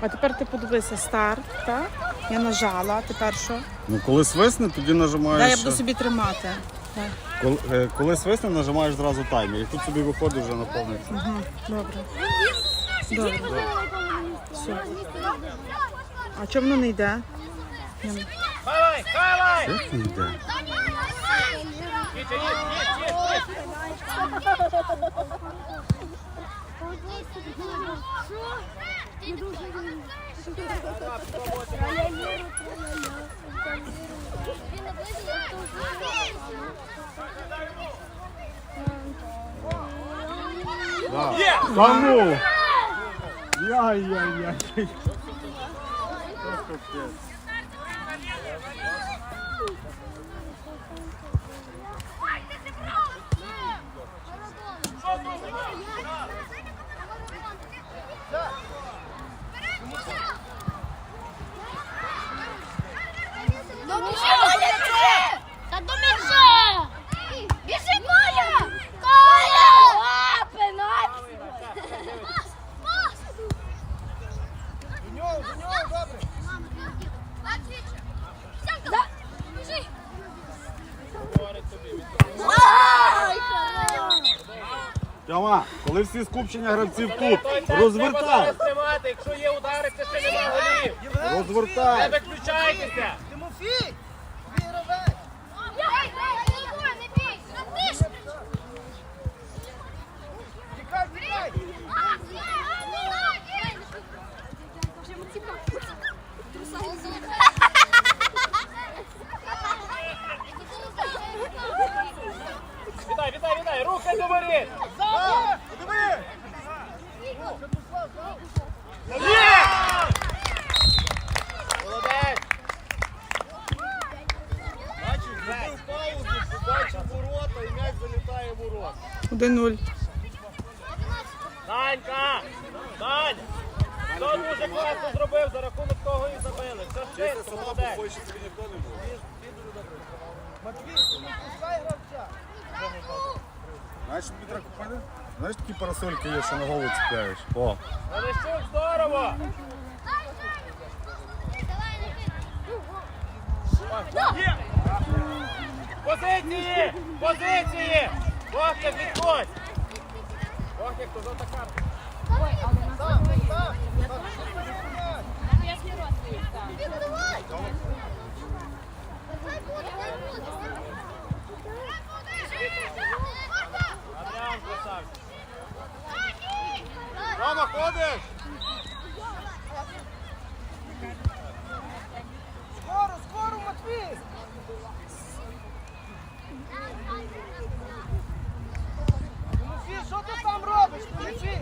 А тепер ти подивися старт, так? Я нажала, тепер що? Ну коли свисне, тоді нажимаєш. Дай я буду собі тримати. Так. Коли, е, коли свисне, нажимаєш зразу таймер. І тут собі виходить вже наповниться. Угу. Добре. Добре. Все. А чому воно не йде? Я не- Хавай, хавай! Як не йде? Їдь, їдь, їдь, їдь, їдь. Є! Та ну! Яй-яй-яй. Та добіжи! Біжи, Коля! Коля! А, пенальті! До нього, до нього, добре. Да. Біжи! Тьома, коли всі скупчення гравців тут, розвертай! Якщо є удари, це ще нема голів. Не виключайтеся. Тимофій! Віровець! Вітай, вітай, вітай. Рухай до. Диви! Диви! Є! Молодець. Бачиш, зробив паузу, побачив ворота і м'яч залітає в ворота. 1-0. Данька! Даня! Хто дуже класно зробив, за рахунок того і забили. Все чисто, молодець. Матвій, не пускай гравця. Знаєш, тобі треба купити? Знаєш, такі парасольки є, що на голову цепляєш? О, Олещук, здорово! Позиції! Позиції! Вовка, підходь! Вовка, хто за така? Сам, сам! Адриан, красавчик. Рома, ходиш? Скоро, скоро, Матвій! Тимофій, що ти там робиш, Тимофій?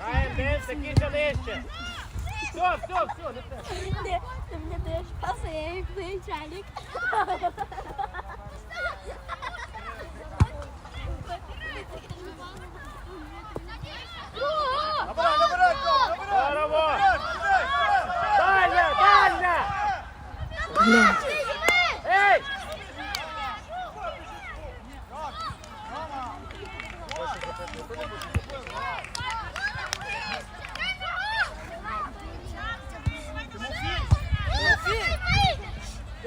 Граємо, дивимося, кінця нижче. Все, все, все, не треба. Ти, мені даєш паси, я їх начальник. Блядь. Ей!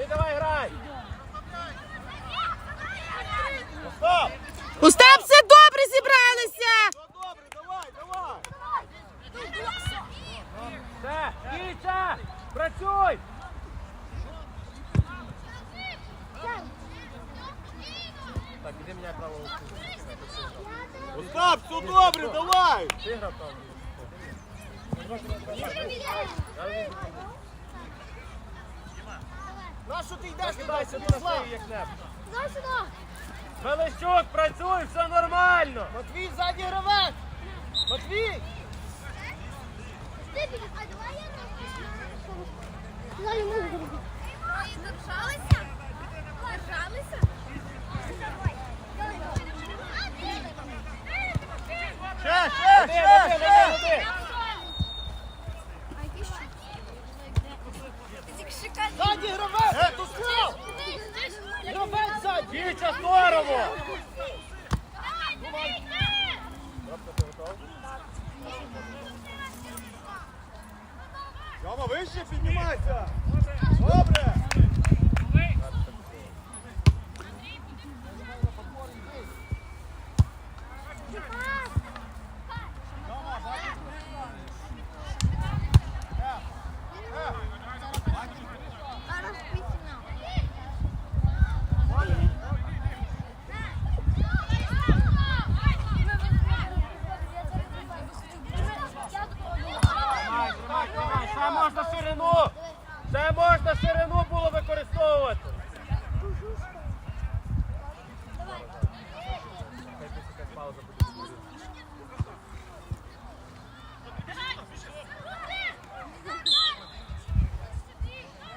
Давай грай! Остап, все добре зібралися! Все добре, давай, давай! Все, Кіча! Працюй! Так, іди мене право. Остап, все добре, давай! Ти грав там. На що ти йдеш туди, Кидайся на Станіслав? шию, як небудь. Велищук, працюй, все нормально! Матвій, ззаді гравець! Матвій! Держалися? Держалися? Ще, ще, ще, ще! Ззаді гравець! Туслав! Гравець ззаді! Кіча, здорово! Рома, вище піднімайся! Добре! Тримай, тримай, тримай. Ще можна ширину. Ще можна ширину було використовувати.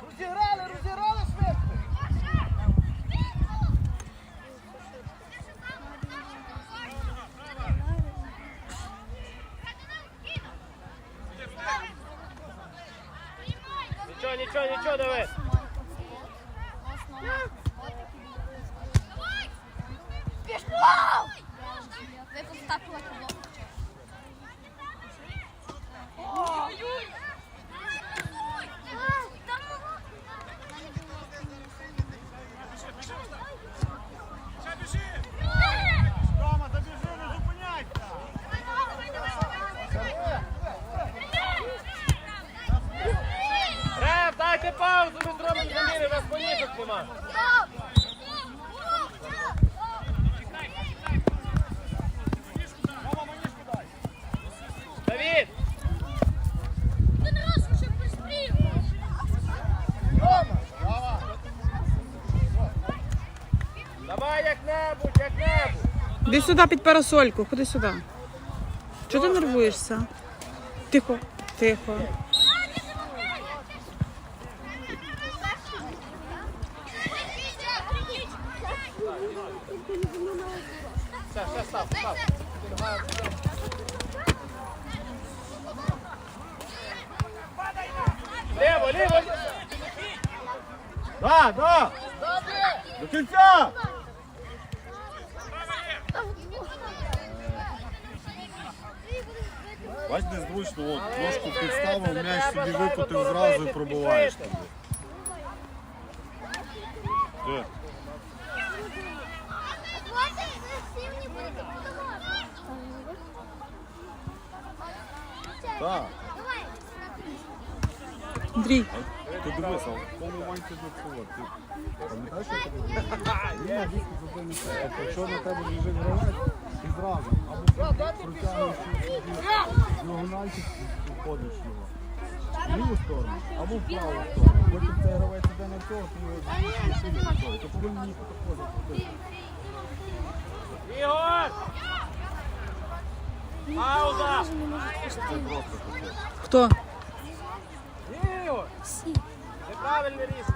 Розіграли, розіграли швидко! Нічого, нічого, нічого, Давид. Пішов! Випуск так було. Рома, добіжи, не зупиняйся! Реф, дайте паузу, ми зробимо заміри, у нас нема. Давай як-небудь, як-небудь. Іди сюди під парасольку, ходи сюди. Чого ти нервуєшся? Тихо, тихо. Да, да! До кінця! Бач, де зручно, от, ножку підставив, м'яч собі викотив зразу і пробуваєш. Де? Так. Андрій, Ти дивися, в тому моменті до цього. Ти пам'ятаєш, що тобі? Він на зупиниться. Тобто, якщо на тебе біжить гравець, ти зразу або протягуєш діагональчик і входиш його. В ліву сторону або в праву сторону. Потім цей гравець іде на цього, ти його на. То повинен їхати ходити. Ігор! Пауза! хто? Ігор! Неправильне рішення.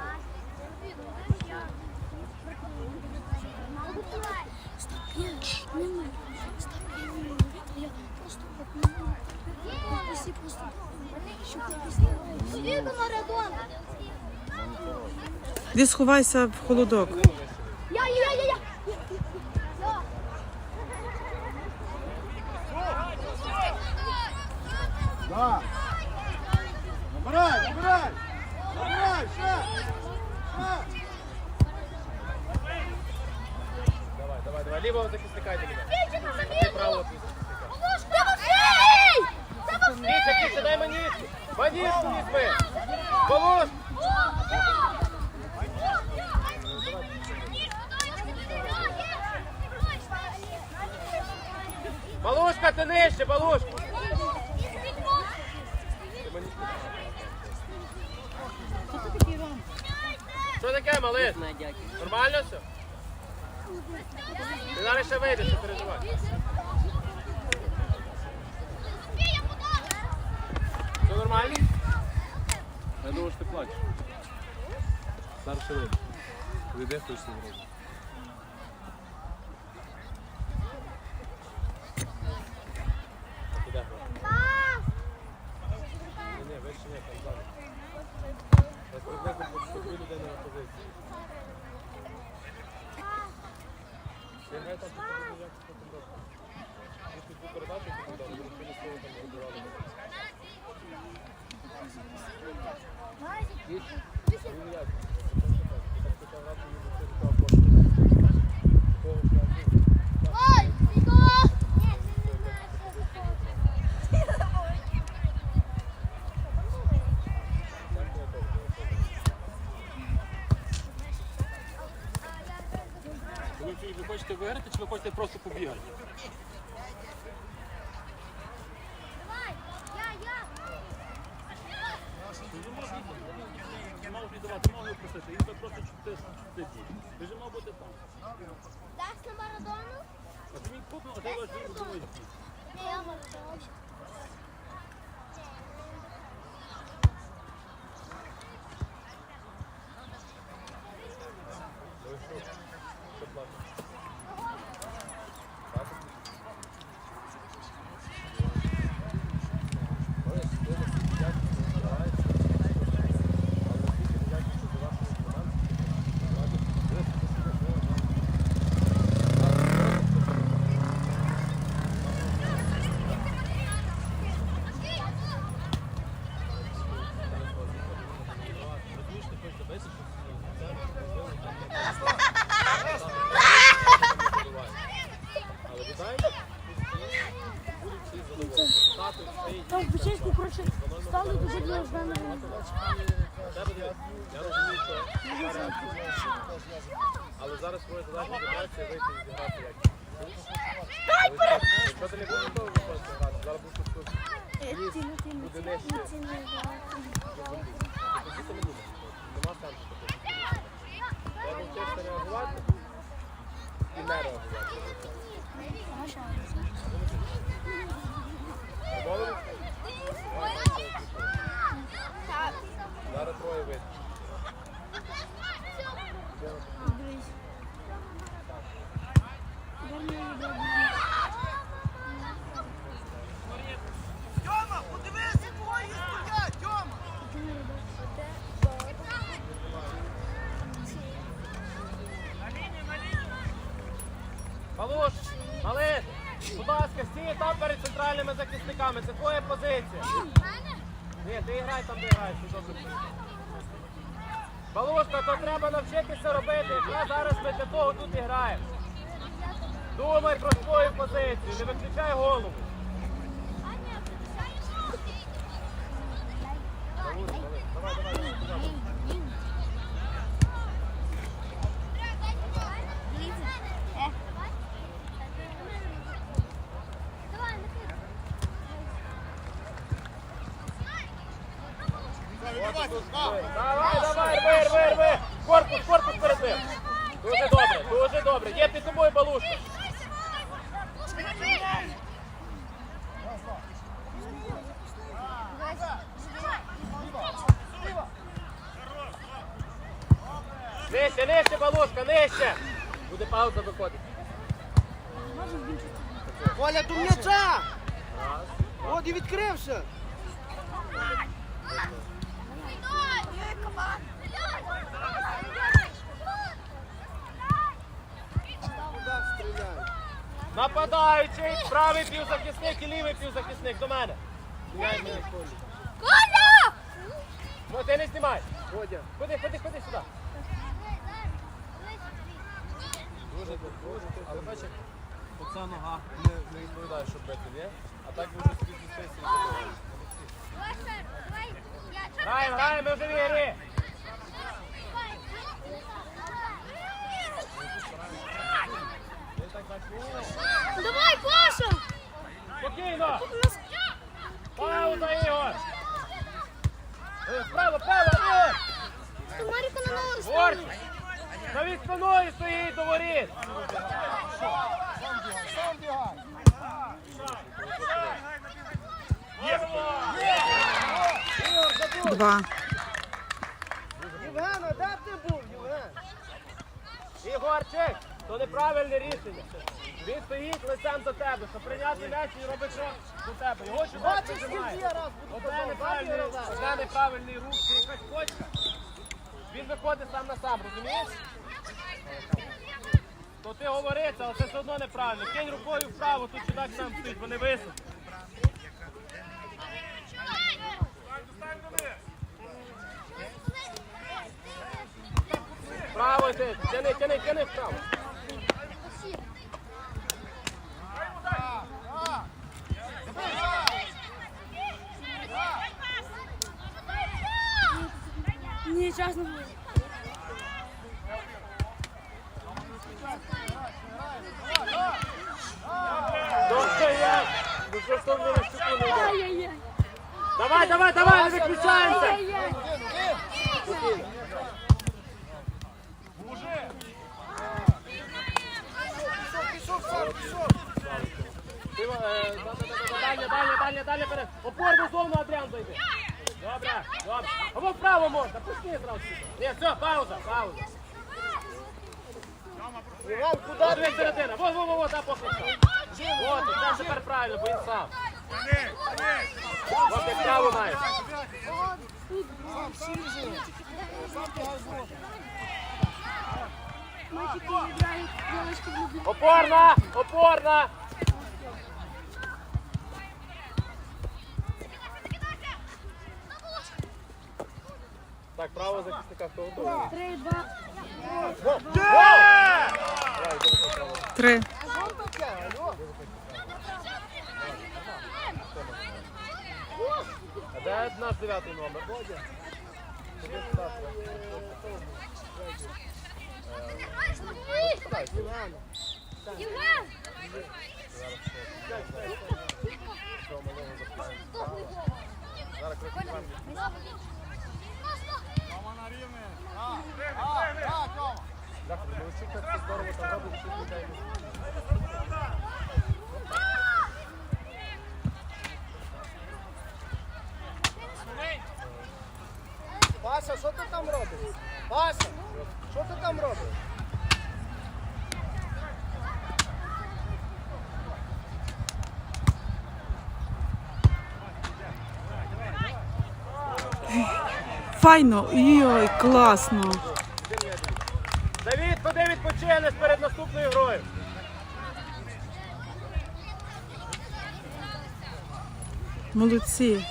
Іди сховайся в холодок. Я, я, я, я! Да. Набирай, набирай! Набирай, ще! Ще! Давай, давай, давай. Лівого захисника йди. Право. Кіця, кіця, дай маніску. Маніску візьми. Малушка. Що таке, малий? Нормально все? Ти зараз ще вийдеш, не переживай. Все нормально? Я думаю, що ти плачеш. Зараз ще вийде. точно хочеш зробити. Іде. Ні, ні, вище ні, там ззаду. Ось приблизно людини на позиції. Ти грай там, ти як це потім робиш. Ти під ту передачу, яку дали, вони не там вибивали. Ой, хочете просто побігати? Давай! Я, я! Не мав віддавати, мав просити. Він би просто чути сидів. Ви ж мав бути там. Даш на Марадону? А ти мені купив, а ти ваш він думає. Ні, я Марадону. Ласка, стій там перед центральними захисниками. Це твоя позиція. Ні, ти грай там, де граєш. Балушка, то треба навчитися робити. Я зараз ми для того тут і граємо. Думай про свою позицію, не виключай голову. Давай, давай, рви, рви, рви. Корпус, корпус перед ним. Дуже добре, дуже добре. Є під тобою балушка. Нижче, нижче, балушка, нижче. Буде пауза виходить. Коля, до м'яча! От і відкрився! Куди стріляє? Нападаючий, правий півзахисник і лівий півзахисник. До мене. Знімай мене. Коля! Ну, ти не знімай. Водя, Ходи, ходи, ходи сюди. дуже дуже. Але бачиш, оця нога не, не відповідає, що бити, ні? А так ви вже собі зустрілися і забили. Граємо, граємо, ми вже в ігрі. Давай, Паша! Спокійно. Пауза, Ігор. Е, Вправо, вправо, Ігор. Маріка на ногу Горч. Навіть спиною стоїть до воріт. Сам бігай! Два. Євгена, де ти був, Євген? Ігорчик, то неправильне рішення. Він стоїть лицем до тебе, щоб прийняти м'яч і робить крок до тебе. Його сюди прижимає. Одне неправильний, одне неправильний рух, це якась кочка. Він виходить сам на сам, розумієш? То ти говори але це все одно неправильно. Кинь рукою вправо, тут чудак сам стоїть, вони високо. Право йди, тяни, тяни, тяни вправо. Мені секунду йде? Ай-яй-яй. Давай, давай, давай, не виключаємося. Ай-яй-яй. Ти, е, да, да, да, да, Дальня, дальня, дальня, дальня перед. Опорну зону Адріан зайди. Добре, добре. Або вправо можна, пусти зразу. Ні, все, пауза, пауза. Іван, куди він середина. Во, во, во, во, там похлопця. От, це тепер правильно, бо він сам. От як право маєш. Мальчики играют, девочки в любви. Опорна, Так, право захисника хто готовий? Три, два. Три. А де наш дев'ятий номер? Євген! Мама на ну так там робить, що людей. Паша, що ти там робиш? Паша, що ти там робиш? Файно. ой, класно. Давід, куди відпочинеш перед наступною грою? Молодці.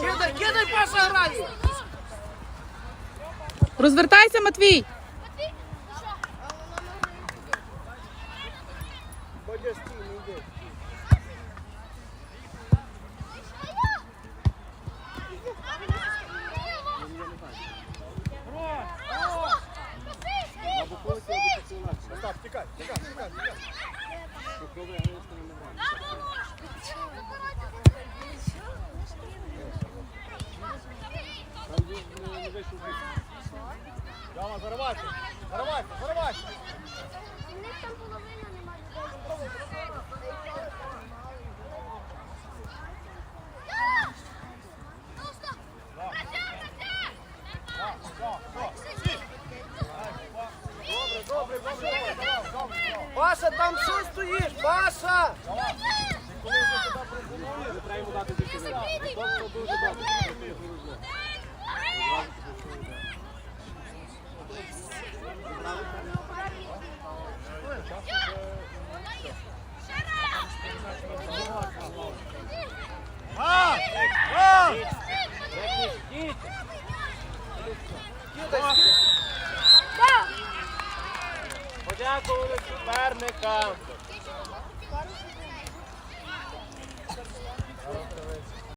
Кидай, кидай, Паша. Розвертайся, Матвій. Паша, там що стоїш? Паша! А! А! Кидай, кидай! क्या गोविंद में काम